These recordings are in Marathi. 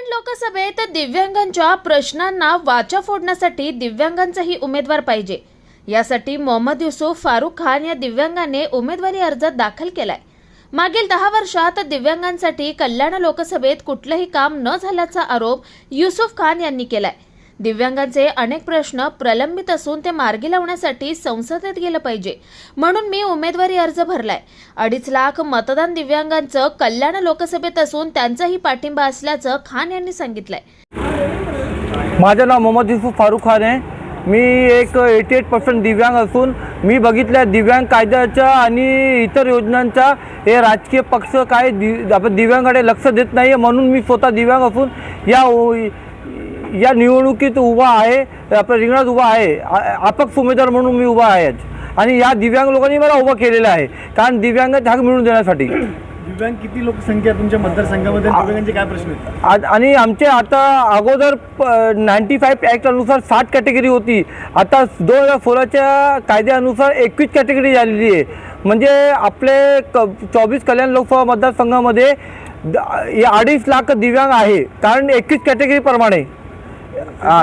कल्याण लोकसभेत दिव्यांगांच्या प्रश्नांना वाचा फोडण्यासाठी दिव्यांगांचाही उमेदवार पाहिजे. यासाठी मोहम्मद युसुफ फारुख खान या दिव्यांगाने उमेदवारी अर्ज दाखल केलाय. मागील दहा वर्षात दिव्यांगांसाठी कल्याण लोकसभेत कुठलंही काम न झाल्याचा आरोप युसुफ खान यांनी केलाय. दिव्यांगांचे अनेक प्रश्न प्रलंबित असून ते मार्गी लावण्यासाठी संसदेत गेलं पाहिजे. म्हणून मी उमेदवारी अर्ज भरलाय. अडीच लाख मतदान दिव्यांगांचं कल्याण लोकसभेत असून त्यांचाही पाठिंबा असल्याचं खान यांनी सांगितलंय. माझं नाव मोहम्मद युसुफ फारुख खान आहे. मी एक एटी एट पर्सेंट दिव्यांग असून मी बघितल्या दिव्यांग कायद्याच्या आणि इतर योजनांचा हे राजकीय पक्ष काय दि आपण दिव्यांगाकडे लक्ष देत नाही आहे म्हणून मी स्वतः दिव्यांग असून या या निवडणुकीत उभा आहे आपल्या रिंगणात उभा आहे अपक्ष उमेदवार म्हणून मी उभा आहे. आणि या दिव्यांग लोकांनी मला उभं केलेलं आहे. कारण दिव्यांगात हक मिळवून देण्यासाठी. दिव्यांग किती लोकसंख्या तुमच्या मतदारसंघामध्ये? दिव्यांगांचे काय प्रश्न आणि आमचे आता अगोदर नाईन्टी फाईव्ह ॲक्टनुसार साठ कॅटेगरी होती. आता दोन हजार सोळाच्या कायद्यानुसार एकवीस कॅटेगरी झालेली आहे. म्हणजे आपले क चोवीस कल्याण लोकसभा मतदारसंघामध्ये अडीच लाख दिव्यांग आहे. कारण एकवीस कॅटेगरीप्रमाणे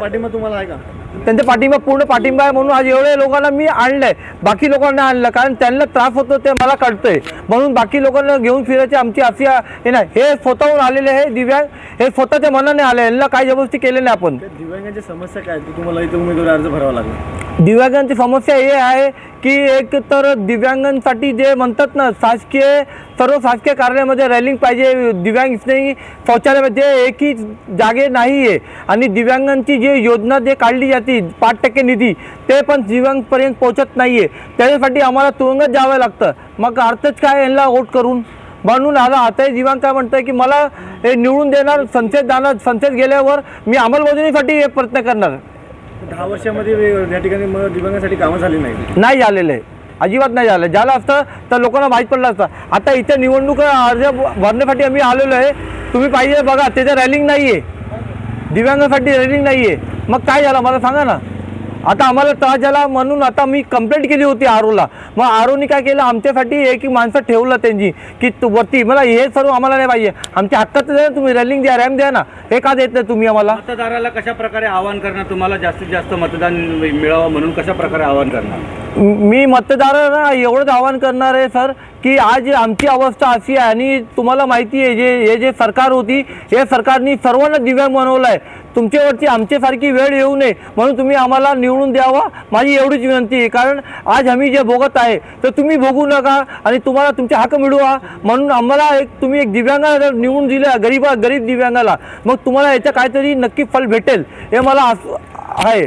पाठिंबा तुम्हाला आहे का? त्यांचा पाठिंबा पूर्ण पाठिंबा आहे म्हणून आज एवढ्या लोकांना मी आणलंय. बाकी लोकांना आणलं कारण त्यांना त्रास होतो ते मला कळतंय. म्हणून बाकी लोकांना घेऊन फिरायची आमची अशी हे नाही. हे स्वतःहून आलेले आहे दिव्यांग हे स्वतःच्या मनाने आले यांना काही जबरदस्ती केले नाही आपण. त्या दिव्यांगाच्या समस्या काय तुम्हाला इथे उमेदवारी अर्ज भरावा लागला. दिव्यांगांची समस्या हे आहे की एक तर दिव्यांगांसाठी जे म्हणतात ना शासकीय सर्व शासकीय कार्यालयामध्ये रॅलिंग पाहिजे दिव्यांग शौचालयामध्ये एकही जागे नाही आहे आणि दिव्यांगांची जी योजना जे काढली जाते पाच टक्के निधी ते पण दिव्यांगपर्यंत पोहोचत नाही आहे त्याच्यासाठी आम्हाला तुरुंगात जावं लागतं. मग अर्थच काय यांना वोट करून? म्हणून आता आता दिवांग काय म्हणतंय की मला हे निवडून देणार संसद जाणार संसद गेल्यावर मी अंमलबजावणीसाठी हे प्रयत्न करणार. दहा वर्षामध्ये वे- या ठिकाणी मग दिव्यांगासाठी कामं झाली नाही नाही झालेलं. आहे अजिबात नाही झालं. झालं असतं तर लोकांना माहीत पडलं असतं. आता इथे निवडणूक अर्ज भरण्यासाठी आम्ही आलेलो आहे. तुम्ही पाहिजे बघा त्याचं रॅलिंग नाही आहे दिव्यांगासाठी रॅलिंग नाही आहे मग काय झालं? मला सांगा ना. आता आम्हाला त्रास झाला म्हणून आता मी कंप्लेंट केली होती आरोला. मग आरोनी काय केलं? आमच्यासाठी एक माणसं ठेवलं त्यांची की तू वरती मला हे सर्व आम्हाला नाही पाहिजे. आमच्या हक्काचं द्या ना तुम्ही रॅलिंग द्या रॅम द्या ना. हे का देत नाही तुम्ही आम्हाला? मतदाराला कशा प्रकारे आवाहन करणार? तुम्हाला जास्तीत जास्त मतदान मिळावं म्हणून कशा प्रकारे आवाहन करणार? मी मतदारांना एवढंच आवाहन करणार आहे सर की आज आमची अवस्था अशी आहे आणि तुम्हाला माहिती आहे जे हे जे सरकार होती हे सरकारनी सर्वांना दिव्यांग बनवलं आहे तुमच्यावरती आमच्यासारखी वेळ येऊ नये म्हणून तुम्ही आम्हाला निवडून द्यावा. माझी एवढीच विनंती आहे कारण आज आम्ही जे भोगत आहे तर तुम्ही भोगू नका आणि तुम्हाला तुमचे हक्क मिळवा. म्हणून आम्हाला एक तुम्ही एक दिव्यांगाला निवडून दिल्या गरीबा गरीब दिव्यांगाला. मग तुम्हाला याचं काहीतरी नक्की फल भेटेल हे मला आहे.